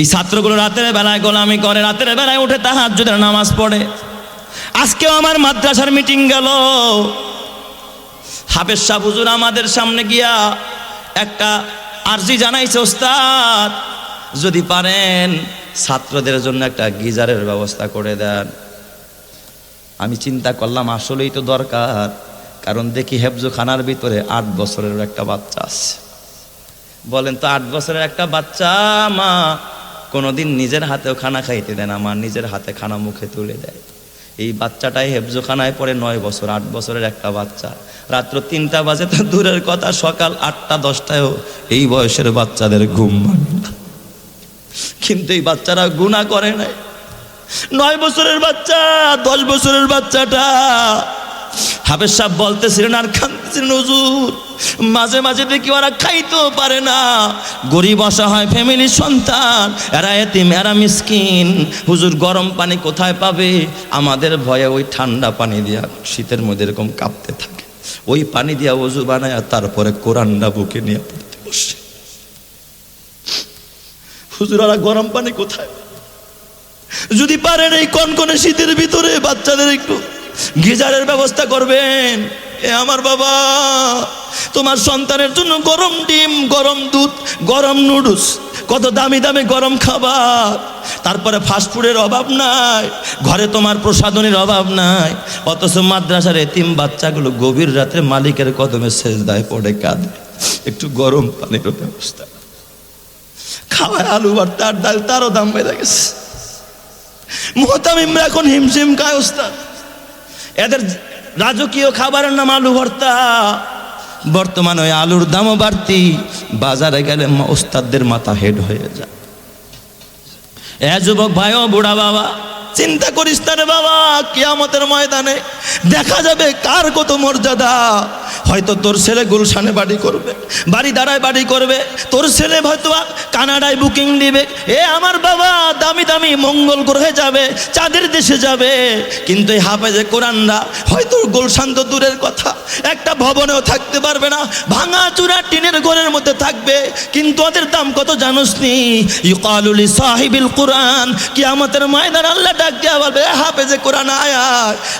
এই ছাত্রগুলো রাতের বেলায় গোলামি করে, রাতের বেলায় উঠে তাহার যদি নামাজ পড়ে। আজকেও আমার মাদ্রাসার মিটিং গেল। হাফেজ শাহ হুজুর আমাদের সামনে গিয়া একটা আর্জি জানাইছে, ওস্তাদ, যদি পারেন ছাত্রদের জন্য একটা গিজারের ব্যবস্থা করে দেন। আমি চিন্তা করলাম, আসলেই তো দরকার, কারণ দেখি হেফজোখানার ভিতরে আট বছরের একটা বাচ্চা আছে। বলেন তো, আট বছরের একটা বাচ্চা, মা কোনোদিন নিজের হাতেও খানা খাইতে দেন আমার নিজের হাতে খানা মুখে তুলে দেয়। এই বাচ্চাটাই হেফজোখানায় পড়ে নয় বছর, আট বছরের একটা বাচ্চা। রাত্র তিনটা বাজে, তো দূরের কথা, সকাল আটটা, দশটায়ও এই বয়সের বাচ্চাদের ঘুম ভাঙে কিন্তু এই বাচ্চারা গুণা করে নাই। নয় বছরের বাচ্চা, দশ বছরের বাচ্চাটা হাফেজ সাহেব বলতেছিলেন, আর কাঁদতেছিলেন হুজুর? মাঝে মাঝে দেখি ওরা খাইতেও পারে না। গরিব আসা হয় ফ্যামিলির সন্তান, এরা এতিম, এরা মিসকিন। হুজুর, গরম পানি কোথায় পাবে? আমাদের ভয়ে ওই ঠান্ডা পানি দিয়া শীতের মধ্যে এরকম কাঁপতে থাকে। ওই পানি দিয়া ওজু বানায় তারপরে কোরআনটা বুকে নিয়ে পড়তে বসে। হুজুর, ওরা গরম পানি কোথায়? যদি পারেন এই কনকনে শীতের ভিতরে, বাচ্চাদের একটু গিজারের ব্যবস্থা করবেন। এ আমার বাবা, তোমার সন্তানের জন্য গরম ডিম, গরম দুধ, গরম নুডলস, কত দামি দামি গরম খাবার। তারপরে ফাস্টফুডের অভাব নাই, ঘরে তোমার প্রসাধনের অভাব নাই, অথচ মাদ্রাসার এতিম বাচ্চাগুলো গভীর রাত্রে মালিকের কদমে শেষ দায় পড়ে কাঁদে। একটু গরম পানির ব্যবস্থা খাওয়ায় আলু ভর্তা তার ডাল, তারও দাম বেড়ে গেছে। মোহতামিমরা এখন হিমশিম খায়, ওস্তাদ। এদের রাজকীয় খাবারের নাম আলু ভর্তা। বর্তমানে ওই আলুর দামও বাড়তি। বাজারে গেলে ওস্তাদদের মাথা হেড হয়ে যায়। এ যুবক ভাই, ও বুড়া বাবা, চিন্তা করিস না রে বাবা, কিয়ামতের ময়দানে দেখা যাবে কার কত মর্যাদা। হয়তো তোর ছেলে গুলশানে বাড়ি করবে, বাড়ি দাঁড়ায় বাড়ি করবে, তোর ছেলে হয়তো কানাডায় বুকিং দিবে এ আমার বাবা দামি দামি মঙ্গল গ্রহে যাবে, চাঁদের দেশে যাবে। কিন্তু এই হাফেজে কোরআনরা হয়তো গুলশান তো দূরের কথা, একটা ভবনেও থাকতে পারবে না, ভাঙা চূড়া টিনের ঘরের মধ্যে থাকবে, কিন্তু ওদের দাম কত জানোস নি? ইউকালুলি সাহিবিল কোরআন কি আমাদের ময়দান আল্লাহ ডাক দিয়া বলবে, "এ হাফেজে কোরআন আয়।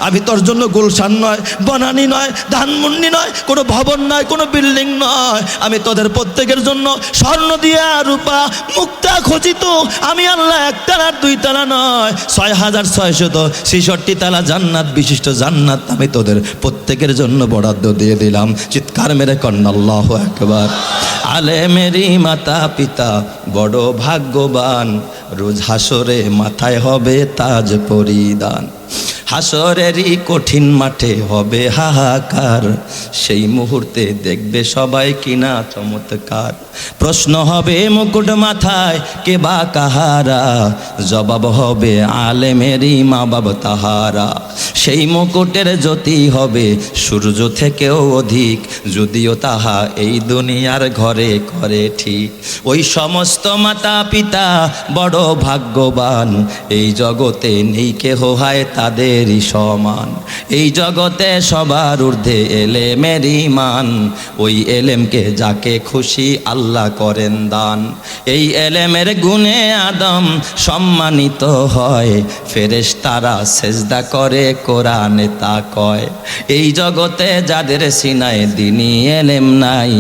আমি তোর জন্য গুলশান নয়, বনানি নয়, ধানমন্ডি নয় কোনো ভবন নয় কোনো বিল্ডিং নয় আমি তোদের প্রত্যেকের জন্য স্বর্ণ দিয়া রূপা, মুক্তা খচিত। আমি আল্লাহ একতালা দুই তালা নয়। ছয় হাজার ছয়শত ছেষট্টি তালা জান্নাত, বিশিষ্ট জান্নাত আমি তোদের প্রত্যেকের জন্য বরাদ্দ দিয়ে দিলাম। চিৎকার মেরে কন্যা, আল্লাহ একবার আলে মেরি মাতা পিতা, বড় ভাগ্যবান। রোজ হাসরে মাথায় হবে তাজ পরিধান। হাসরেরই কঠিন মাঠে হবে হাহাকার। সেই মুহূর্তে দেখবে সবাই কিনা চমৎকার। প্রশ্ন হবে, মুকুট মাথায় কে বা কাহারা? জবাব হবে, আলেমেরই মা বাবা তাহারা। সেই মুকুটের জ্যোতি হবে, সূর্য থেকেও অধিক। যদিও তাহা এই দুনিয়ার ঘরে করে ঠিক। ওই সমস্ত মাতা পিতা বড় ভাগ্যবান। এই জগতে নেই কেহ হয় তাদেরই সমান। এই জগতে সবার ঊর্ধ্বে এলেমের মান। ওই এলেমকে যাকে খুশি আল্লাহ করেন দান। এই এলেমের গুণে আদম সম্মানিত হয়। ফেরেশ তারা সেজদা করে, কোরআনে তা কয়। এই জগতে যাদের সিনায় দিনই এলেম নাই,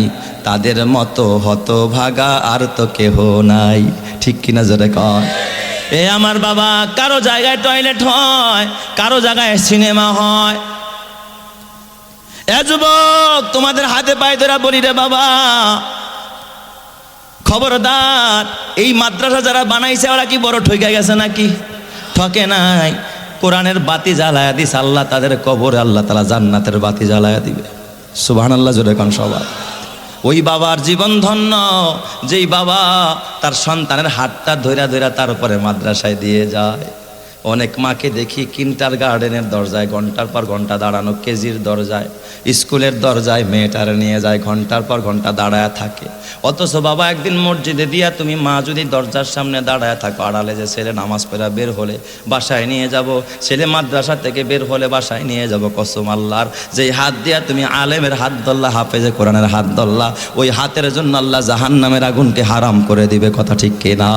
তাদের মতো হতভাগা আর তো কেহ নাই। ঠিক কিনা জোরে কয় এ আমার বাবা, কারও জায়গায় টয়লেট হয়, কারও জায়গায় সিনেমা হয়। এ যুবক, তোমাদের হাতে পায়ে ধরা বলি রে বাবা। খবরদার, এই মাদ্রাসা যারা বানাইছে, ওরা কি বড় ঠকে গেছে নাকি? ঠকে নাই। কোরআনের বাতি জ্বালায়া দিস আল্লাহ তাদের কবর আল্লাহ তালা জান্নাতের বাতি জ্বালায়া দিবে। সুবহান আল্লাহ জোরে কান সবাই। ওই বাবার জীবন ধন্য। যেই বাবা তার সন্তানের হাতটা ধৈরা ধৈরা তার উপরে মাদ্রাসায় দিয়ে যায়। অনেক মাকে দেখি কিন্টার গার্ডেনের দরজায়, ঘণ্টার পর ঘণ্টা দাঁড়ানো কেজির দরজায়, স্কুলের দরজায় মেয়েটারে নিয়ে যায়, ঘণ্টার পর ঘণ্টা দাঁড়ায় থাকে। অথচ বাবা একদিন মসজিদে দিয়া তুমি মা যদি দরজার সামনে দাঁড়ায় থাকো, আড়ালে যে ছেলে নামাজ পড়া বের হলে বাসায় নিয়ে যাব, ছেলে মাদ্রাসা থেকে বের হলে বাসায় নিয়ে যাব, কসম আল্লাহর। যেই হাত দিয়া তুমি আলেমের হাত দল্লা হাফেজে কোরআনের হাত দল্লা ওই হাতের জন্য আল্লাহ জাহান নামের আগুনকে হারাম করে দিবে, কথা ঠিক কিনা?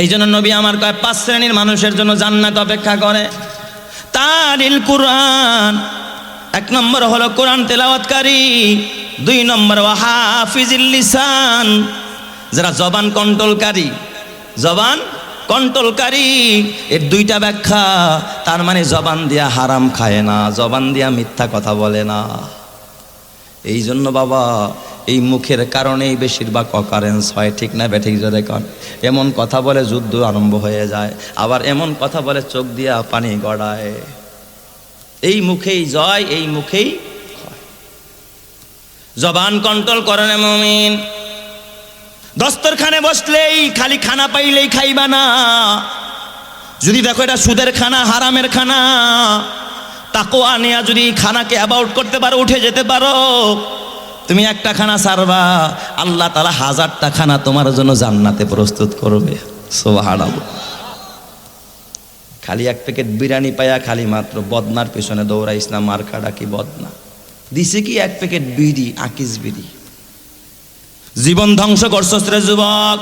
এই জন্য নবী আমার কয়, পাঁচ শ্রেণির মানুষের জন্য জান্নাত অপেক্ষা করে। তারিল কুরআন, এক নম্বর হলো কোরআন তেলাওয়াতকারী, দুই নম্বর হাফিজিল লিসান। যারা জবান কন্ট্রোলকারী জবান কন্ট্রোলকারী, এর দুইটা ব্যাখ্যা, তার মানে জবান দিয়া হারাম খায় না, জবান দিয়া মিথ্যা কথা বলে না। এই জন্য বাবা এই মুখের কারণেই বেশিরভাগ অকারেন্স হয়, ঠিক না ব্যাঠিক জোরে কন। এমন কথা বলে যুদ্ধ আরম্ভ হয়ে যায়, আবার এমন কথা বলে চোখ দিয়া পানি গড়ায়। এই মুখেই জয়, এই মুখেই জবান কন্ট্রোল করেন মমিন। দস্তরখানে বসলেই খালি খানা পাইলেই খাইবা না। যদি দেখো এটা সুদের খানা, হারামের খানা তাকো আনিয়া যদি খানাকে অ্যাবাউট করতে পারো, উঠে যেতে পারো তুমি একটা খানা সারবা, আল্লাহ তালা হাজারটা খানা তোমার জন্য জান্নাতে প্রস্তুত করবে। সোহাড়াবো খালি এক প্যাকেট বিরিয়ানি পায়া খালি মাত্র বদনার পেছনে দৌড়াইস না মার্কা কি বদনা? দিছে কি এক প্যাকেট বিড়ি, আকিস বিড়ি? জীবন ধ্বংস করছস রে যুবক।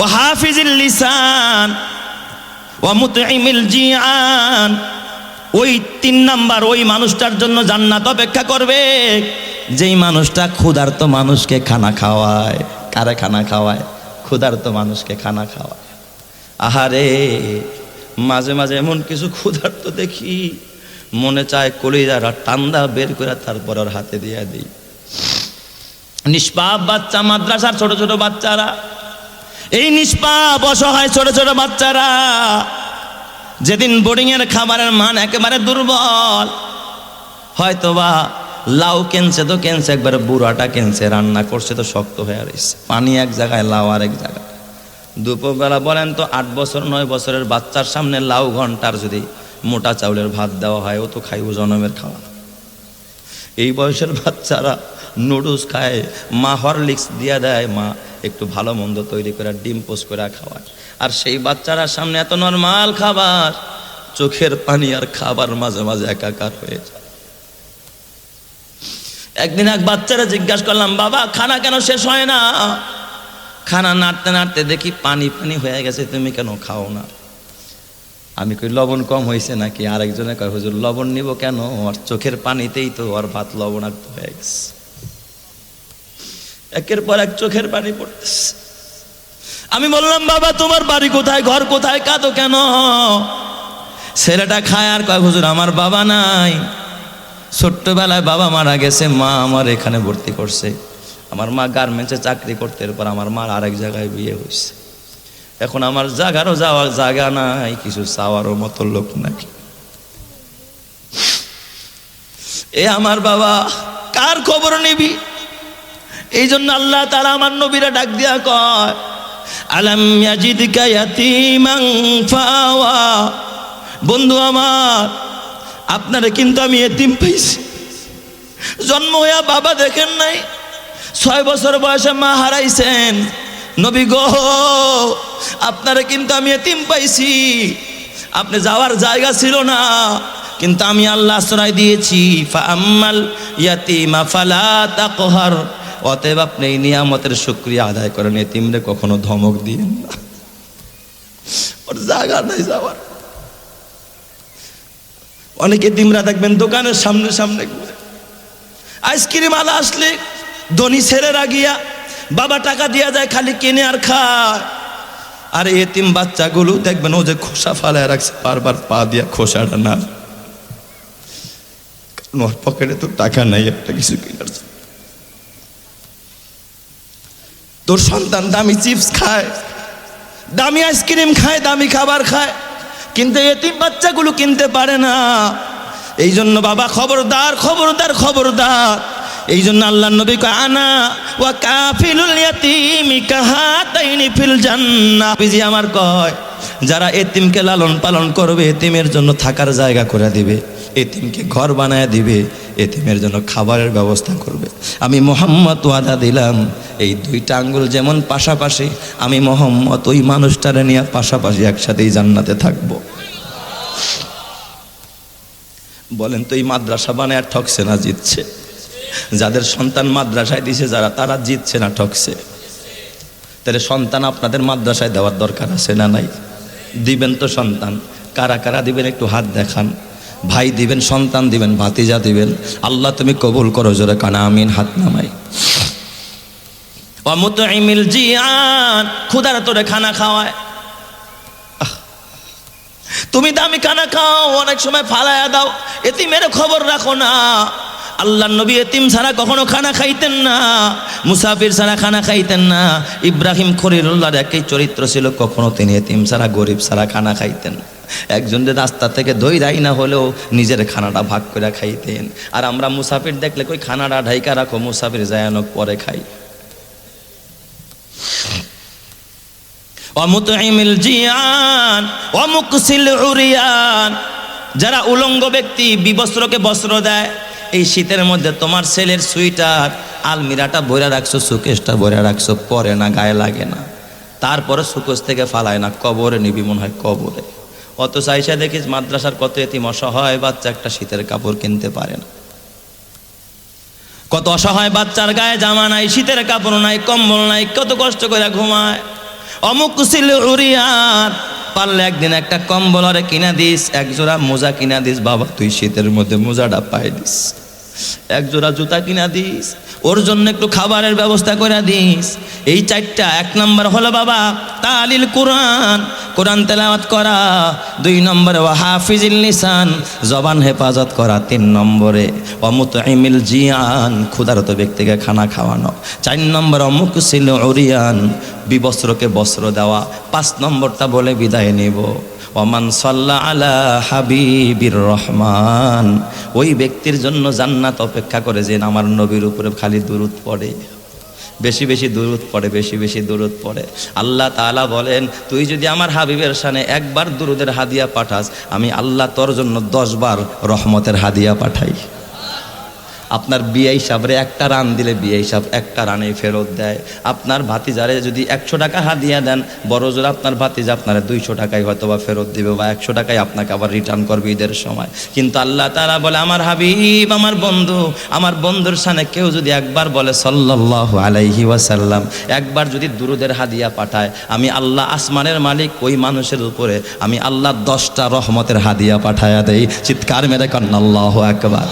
ও হাফিজিল লিসান ও মুতইমিল জিয়ান। ওই তিন নাম্বার ওই মানুষটার জন্য জান্নাত অপেক্ষা করবে। যেই মানুষটা ক্ষুধার্ত মানুষকে খানা খাওয়ায়, কারে খানা খাওয়ায়? ক্ষুধার্ত মানুষকে খানা খাওয়ায়। আহারে, মাঝে মাঝে এমন কিছু ক্ষুধার্ত দেখি, মনে চায় কলিজারা টান্দা বের করে তারপর ওর হাতে দিয়ে দিই। নিষ্পাপ বাচ্চা মাদ্রাসার ছোট ছোট বাচ্চারা, এই নিষ্পাপ, অসহায় ছোট ছোট বাচ্চারা, যেদিন বোর্ডিংয়ের খাবারের মান একেবারে দুর্বল, হয়তোবা লাউ কেনছে তো কেনছে, একবারে বুড়াটা কেনছে, রান্না করছে তো শক্ত হয়ে রয়েছে। পানি এক জায়গায়, লাউ আর এক জায়গায়। দুপুরবেলা বলেন তো, আট বছর, নয় বছরের বাচ্চার সামনে লাউ ঘণ্টার যদি মোটা চাউলের ভাত দেওয়া হয়, ও তো খাইব জনমের খাওয়া এই বয়সের বাচ্চারা নুডলস খায়, মা হরলিক্স দিয়ে দেয়, মা একটু ভালো মন্দ তৈরি করে, ডিম পোস করে খাওয়ায়। আর সেই বাচ্চারা সামনে এত নর্মাল খাবার, চোখের পানি আর খাবার মাঝে মাঝে একাকার হয়ে যায়। একদিন এক বাচ্চারা জিজ্ঞাসা করলাম, বাবা, খানা কেন শেষ হয় না? খানা নাড়তে নাড়তে দেখি পানি পানি হয়ে গেছে, তুমি কেন খাও না? আমি কই, লবণ কম হয়েছে নাকি? আরেকজনে কয়, হুজুর, লবণ নিব কেন? ওর চোখের পানিতেই তো ওর ভাত লবণাক্ত হয়ে গেছে। একের পর এক চোখের পানি পড়তেছে। আমি বললাম, বাবা, তোমার বাড়ি কোথায়? ঘর কোথায়? কাঁদো কেন? ছেলেটা খায় আর কয়, হুজুর, আমার বাবা নাই। ছোট্টবেলায় বাবা মারা গেছে, মা আমার এখানে ভর্তি করছে। আমার মা গার্মেন্টসে চাকরি করতে এরপর আমার মার আরেক জায়গায় বিয়ে হয়েছে। এখন আমার জাগারও যাওয়ার জায়গা নাই, কিছু চাওয়ারও মতো লোক নাকি এ আমার বাবা, কার খবর নিবি? এই জন্য আল্লাহ তারা আমার নবীরা ডাক দিয়া কয়, আলাম ইয়াজিদকা ইয়াতীমান ফাওয়া? বন্ধু আমার আপনারে কিন্তু আমি এতিম পাইছি। জন্ম হইয়া বাবা দেখেন নাই, ছয় বছর বয়সে মা হারাইছেন। নবী গো, আপনারে কিন্তু আমি এতিম পাইছি। আপনি যাওয়ার জায়গা ছিল না, কিন্তু আমি আল্লাহ আশ্রয় দিয়েছি। ফাম্মাল অতএব আপনি এই নিয়ামতের শুক্রিয়া আদায় করেন, এতিমরে কখনো ধমক দিয়েন না। ওর জায়গা নাই যাওয়ার। অনেকে দিমরা দেখবেন, দোকানের সামনে সামনে। আইসক্রিম আলা আসলে ধনী ছেলেরা গিয়া বাবা টাকা দিয়া যায়, খালি কিনে আর খায়। আর এতিম বাচ্চাগুলো দেখবেন, ও যে খোসা ফালায় রাখছে, বারবার পা দিয়া খোসাটা না। ওর পকেটে তো টাকা নাই, একটা কিছু তোর সন্তান দামি চিপস খায়, দামি আইসক্রিম খায়, দামি খাবার খায়। কিন্তু এটিম বাচ্চাগুলো কিনতে পারে না। এই জন্য বাবা খবরদার খবরদার খবরদার। এই জন্য আল্লাহ নবী কয়, আনা ওয়া কাফিলুল ইয়াতিমি কাহাতাইনি ফিল জান্নাহ। বিজি আমার কয়, যারা এতিমকে লালন পালন করবে, এতিমের জন্য থাকার জায়গা করে দিবে, এতিমকে ঘর বানায় দিবে, এতিমের জন্য খাবারের ব্যবস্থা করবে। আমি মোহাম্মদ ওয়াদা দিলাম, এই দুইটা আঙ্গুল যেমন পাশাপাশি, আমি মোহাম্মদ ওই মানুষটারে নিয়ে পাশাপাশি একসাথেই জান্নাতে থাকব। বলেন তো এই মাদ্রাসা বানায় ঠকছে না, জিতছে। যাদের সন্তান মাদ্রাসায় দিছে, যারা তারা জিতছে না, ঠকছে। তাহলে সন্তান আপনাদের মাদ্রাসায় দেওয়ার দরকার আছে না নাই? দিবেন তো সন্তান। কারা কারা দিবেন? একটু হাত দেখান। ভাই দিবেন, সন্তান দিবেন, ভাতিজা দিবেন। আল্লাহ তুমি কবুল করো, জোরে কানা, আমিন, হাত নামাই। খুদার তোরে খানা খাওয়ায়। তুমি দামি খানা খাও, অনেক সময় ফালায়া দাও। এতে এতিমের খবর রাখো না। আল্লাহ নবী এতিম ছাড়া কখনো খানা খাইতেন না, মুসাফির ছাড়া খানা খাইতেন না। ইব্রাহিম খরিরুল্লাহর একই চরিত্র ছিল, কখনো তিনি এতিম ছাড়া, গরিব ছাড়া খানা খাইতেন একজন যে রাস্তা থেকে দই রাই না হলেও নিজের খানাটা ভাগ করে খাইতেন। আর আমরা মুসাফির দেখলে কই, খানাটা ঢাইকা রাখো, মুসাফির যায় পরে খাই। অমুতহিমিল জিয়ান, অমুকসিল উরিয়ান। যারা উলঙ্গ ব্যক্তি, বিবস্ত্রকে বস্ত্র দেয় এই শীতের মধ্যে তোমার ছেলের সুইটার আলমিরাটা বইরা রাখছো, সুকেশটা বইরা রাখছো, পরে না, গায়ে লাগে না। তারপরে সুকেশ থেকে ফালায় না, কবরে নিবি মনে হয় কবরে। অত চাইসা দেখিস মাদ্রাসার কত এতি অসহায় বাচ্চা একটা শীতের কাপড় কিনতে পারে না। কত অসহায় বাচ্চার গায়ে জামা নাই, শীতের কাপড় নাই, কম্বল নাই, কত কষ্ট করে ঘুমায়। অমুক ছিল উড়িয়ার পারলে একদিন একটা কম্বল আরে কিনা দিস, এক জোড়া মোজা কিনা দিস। বাবা, তুই শীতের মধ্যে মোজাটা পাই দিস। এক জোড়া জুতা কিনা দিস, ওর জন্য একটু খাবারের ব্যবস্থা করে দিস। এই চারটা, এক নম্বর হলো বাবা, তালিল কোরআন। কোরআন তেলাওয়াত করা। দুই নম্বরে ও হাফিজিল নিসান জবান হেফাজত করা। তিন নম্বরে অমুত ইমিল জিয়ান। ক্ষুধারত ব্যক্তিকে খানা খাওয়ানো। চার নম্বর অমুক ছিল ওরিয়ান বিবস্ত্রকে বস্ত্র দেওয়া। পাঁচ নম্বরটা বলে বিদায় নেব। ওমান সাল্লা আলা হাবিবির রহমান। ওই ব্যক্তির জন্য জান্নাত অপেক্ষা করে যে আমার নবীর উপরে খালি দূরত পড়ে। বেশি বেশি দূরত পড়ে, বেশি বেশি দূরত পড়ে। আল্লাহ তালা বলেন, তুই যদি আমার হাবিবের সানে একবার দুরুদের হাদিয়া পাঠাস, আমি আল্লাহ তোর জন্য দশবার রহমতের হাদিয়া পাঠাই। আপনার বিআই সাবরে একটা রান দিলে বিআই সাব একটা রানে ফেরত দেয়। আপনার ভাতিজারে যদি একশো টাকা হাদিয়া দেন, বড় জোর আপনার ভাতিজা আপনার দুইশো টাকায় হয়তো বা ফেরত দিবে বা একশো টাকায় আপনাকে আবার রিটার্ন করবে ঈদের সময়। কিন্তু আল্লাহ তারা বলে, আমার হাবিব, আমার বন্ধু, আমার বন্ধুর সামনে কেউ যদি একবার বলে সাল্লাহ আলাইহি ওয়াসাল্লাম, একবার যদি দুরুদের হাদিয়া পাঠায়, আমি আল্লাহ আসমানের মালিক, ওই মানুষের উপরে আমি আল্লাহ দশটা রহমতের হাদিয়া পাঠায়া দেই। চিৎকার মেরে কন্যা, আল্লাহ একবার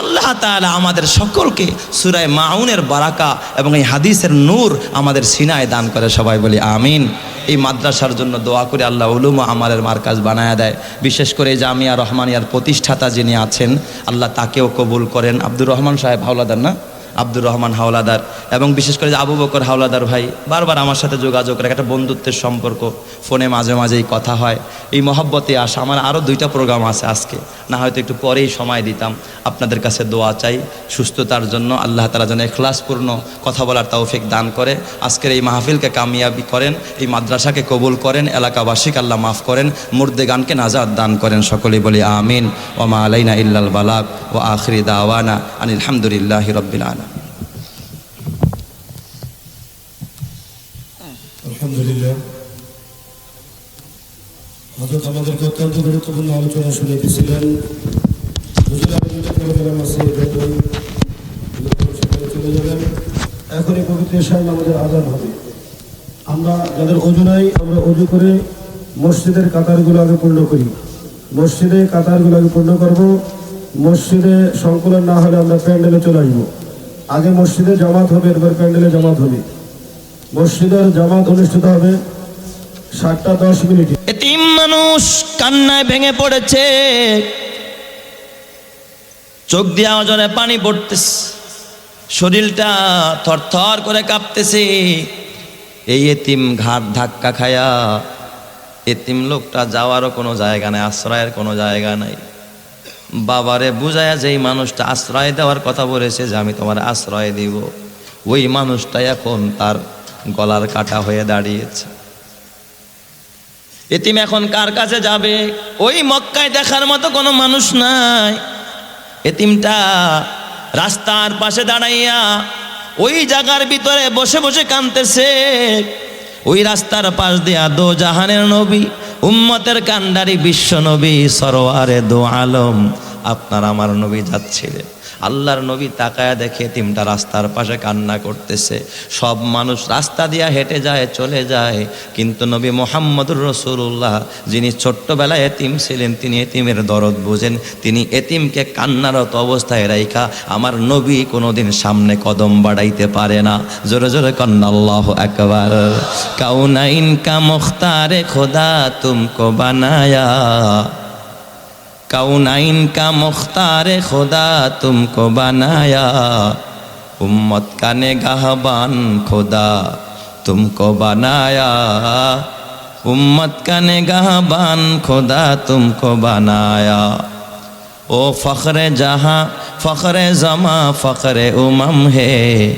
আল্লাহ তাআলা আমাদের সকলকে সুরায় মাউনের বারাকা এবং এই হাদিসের নূর আমাদের সিনায় দান করে সবাই বলি আমিন। এই মাদ্রাসার জন্য দোয়া করে আল্লাহ উলুমা আমাদের মার্কাজ বানায়া দেয়। বিশেষ করে জামিয়া রহমানিয়ার প্রতিষ্ঠাতা যিনি আছেন, আল্লাহ তাকেও কবুল করেন। আব্দুর রহমান সাহেব হাওলাদার না? আব্দুর রহমান হাওলাদার এবং বিশেষ করে আবু বকর হাওলাদার ভাই, বারবার আমার সাথে যোগাযোগ করে একটা বন্ধুত্বের সম্পর্ক। ফোনে মাঝে মাঝেই কথা হয়। এই মহব্বতে আসা, আমার আরও দুইটা প্রোগ্রাম আছে আজকে। না হয়তো একটু পরেই সময় দিতাম। আপনাদের কাছে দোয়া চাই সুস্থতার জন্য। আল্লাহ তালা যেন এখলাসপূর্ণ কথা বলার তৌফিক দান করে। আজকের এই মাহফিলকে কামিয়াবি করেন, এই মাদ্রাসাকে কবুল করেন, এলাকাবাসীকে আল্লাহ মাফ করেন, মুর্দে গানকে নাজাদ দান করেন। সকলে বলি আমিন। ওমা আলাইনা ইল্লাল বালাক ও আখরি দাওয়ানা আনিল হামদুলিল্লাহ রব্বিল আলম আলহামদুলিল্লাহ হজরত আমাদেরকে অত্যন্ত গুরুত্বপূর্ণ আলোচনা শুনিয়েছিলেন হুজুর আরও দুটো প্রোগ্রাম আছে দেখুন সেখানে চলে যাবেন এখনই পবিত্র সাহেব আমাদের আজান হবে আমরা যাদের অজু নাই আমরা অজু করে মসজিদের কাতারগুলো আগে পূর্ণ করি। মসজিদে কাতারগুলো আগে পূর্ণ করব, মসজিদে সংকলন না হলে আমরা প্যান্ডেলে চলে আসব। আগে মসজিদে জামাত হবে, এরপর প্যান্ডেলে জামাত হবে। মসজিদের জামাত অনুষ্ঠিত হবে সাতটা দশ মিনিটে। এতিম মানুষ কান্নায় ভেঙে পড়েছে। চোখ দিয়ে অজরে পানি পড়তেছে। শরীরটা থরথর করে কাঁপতেছে। এই এতিম ঘাট ধাক্কা খায়া এতিম লোকটা যাওয়ারও কোনো জায়গা নাই, আশ্রয়ের কোনো জায়গা নাই। বাবারে বুঝায়া যেই মানুষটা আশ্রয় দেওয়ার কথা বলেছে যে, আমি তোমার আশ্রয় দিব। ওই মানুষটা এখন তার গলার কাটা হয়ে দাঁড়িয়েছে। এতিম এখন কার কাছে যাবে? ওই মক্কায় দেখার মতো কোনো মানুষ নাই। এতিমটা রাস্তার পাশে দাঁড়াইয়া ওই জায়গার ভিতরে বসে বসে কানতেছে। ওই রাস্তার পাশ দিয়া দো জাহানের নবী, উম্মতের কান্ডারি বিশ্ব নবী, সরোয়ারে দো আলম, আপনার আমার নবী যাচ্ছিলেন। আল্লাহর নবী তাকায়া দেখে এতিমটা রাস্তার পাশে কান্না করতেছে। সব মানুষ রাস্তা দিয়া হেঁটে যায়, চলে যায়। কিন্তু নবী মোহাম্মদুর রসুল্লাহ যিনি ছোট্টবেলায় এতিম ছিলেন, তিনি এতিমের দরদ বোঝেন। তিনি এতিমকে কান্নারত অবস্থায় রাইখা আমার নবী কোনোদিন সামনে কদম বাড়াইতে পারে না। জোরে জোরে কন্না, আল্লাহ একবার কাউনাইন কা মুখতারে খোদা তুমকো বানায়া। کونائن کا مختار خدا تم کو بنایا، امت کا نگہبان خدا تم کو بنایا۔ امت کا نگہبان خدا تم کو بنایا۔ او فخر جہاں، فخر زماں، فخر امم ہے۔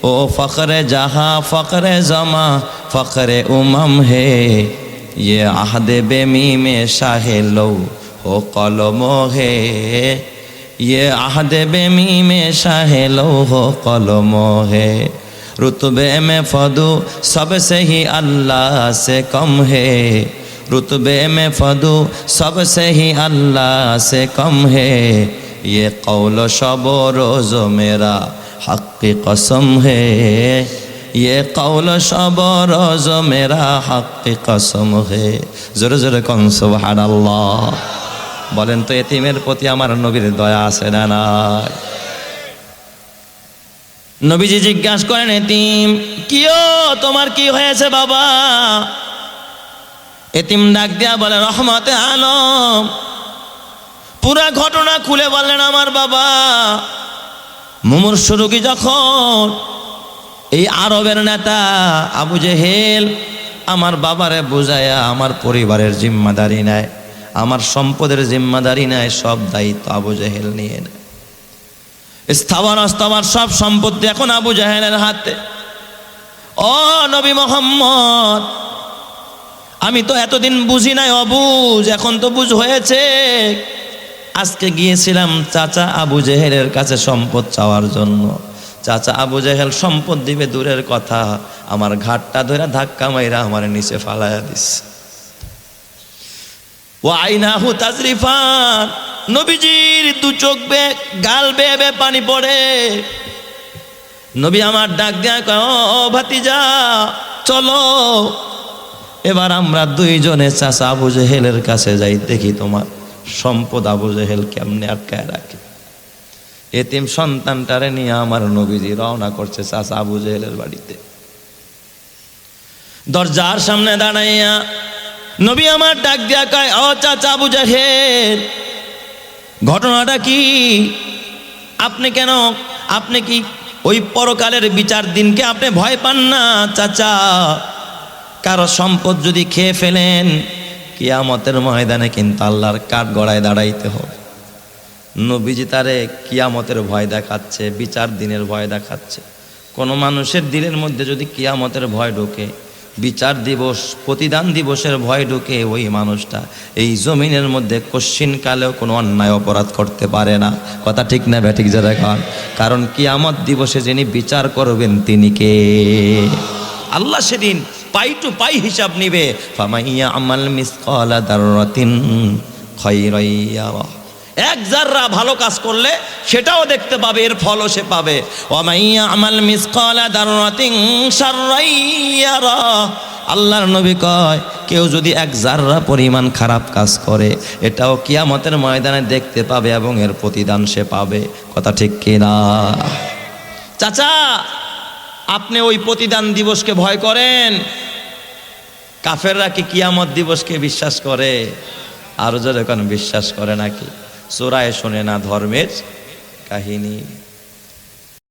او فخر جہاں، فخر زماں، فخر امم ہے۔ یہ عہد بے میں شاہ لو و قلم ہے۔ یہ عہد بے می میں شاہ لوح و قلم ہے۔ رتبے میں فدو سب سے ہی اللہ سے کم ہے۔ رتبے میں فدو سب سے ہی اللہ سے کم ہے۔ یہ قول شب و روز و میرا حق قسم ہے۔ یہ قول شب و روز و میرا حق قسم ہے۔ ذر ذر کن، سبحان اللہ۔ বলেন তো এতিমের প্রতি আমার নবীর দয়া আছে না নাই? নবীজি জিজ্ঞাসা করেন, এতিম কিও তোমার কি হয়েছে বাবা? এতিম ডাক দিয়া বলে, রহমতে আলম, পুরা ঘটনা খুলে বললেন আমার বাবা। মুমূর্ষ রোগী যখন এই আরবের নেতা আবু জেহেল আমার বাবারে বুঝায়া আমার পরিবারের জিম্মাদারি নেয় আমার সম্পদের জিম্মাদারি নেয়, সব দায়িত্ব আবু জেহেল নিয়ে নেয়। স্থাবর অস্থাবর সব সম্পত্তি এখন আবু জাহেলের হাতে। ও নবী মোহাম্মদ, আমি তো এতদিন বুঝি নাই অবুজ এখন তো বুঝ হয়েছে। আজকে গিয়েছিলাম চাচা আবু জেহেলের কাছে সম্পদ চাওয়ার জন্য। চাচা আবু জেহেল সম্পদ দিবে দূরের কথা, আমার ঘাটটা ধরে ধাক্কা মাইরা আমার নিচে ফালাইয়া দিচ্ছে ও আইনাহু তাজরিফান। নবীজির দু চোখ বে গাল বে বে পানি পড়ে। নবী আমার ডাক দেয়া কয় ও ভাতিজা, চলো। এবার আমরা দুইজনে চাচা আবু জেহেলের কাছে যাই, দেখি তোমার সম্পদ আবু জেহেল কেমনে আটকায় রাখে। এতিম সন্তানটারে নিয়ে আমার নবীজি রওনা করছে চাচা আবু জেহেলের বাড়িতে। দরজার সামনে দাঁড়াইয়া নবী আমার ডাক দিয়া কয়, ও চাচা আবু জাহেল ঘটনাটা কি? আপনি কেন, আপনি কি ওই পরকালের বিচার দিনকে আপনি ভয় পান না, চাচা? কারও সম্পদ যদি খেয়ে ফেলেন, কিয়ামতের ময়দানে কিন্তু আল্লাহর কাঠ গড়ায় দাঁড়াইতে হবে। নবীজি তারে কিয়ামতের ভয় দেখাচ্ছে, বিচার দিনের ভয় দেখাচ্ছে। কোনো মানুষের দিলের মধ্যে যদি কিয়ামতের ভয় ঢোকে বিচার দিবস, প্রতিদান দিবসের ভয় ঢুকে ওই মানুষটা। এই জমিনের মধ্যে কশ্চিন কালেও কোনো অন্যায় অপরাধ করতে পারে না। কথা ঠিক না ব্যাঠিক যারা কারণ কি কিয়ামত দিবসে যিনি বিচার করবেন, তিনি কে? আল্লাহ সেদিন পাই টু পাই হিসাব নিবে। ফামাইয়া আমাল মিসকালা দাররাতিন খায়রাইয়া। এক জাররা ভালো কাজ করলে সেটাও দেখতে পাবে, এর ফলও সে পাবে। আমাল আল্লাহর নবী কয়, কেউ যদি এক জাররা পরিমাণ খারাপ কাজ করে, এটাও কিয়ামতের ময়দানে দেখতে পাবে এবং এর প্রতিদান সে পাবে। কথা ঠিক কিনা? চাচা, আপনি ওই প্রতিদান দিবসকে ভয় করেন? কাফেররা কি কিয়ামত দিবসকে বিশ্বাস করে? আরও যখন বিশ্বাস করে নাকি? চোরায় শোনে না ধর্মের কাহিনী।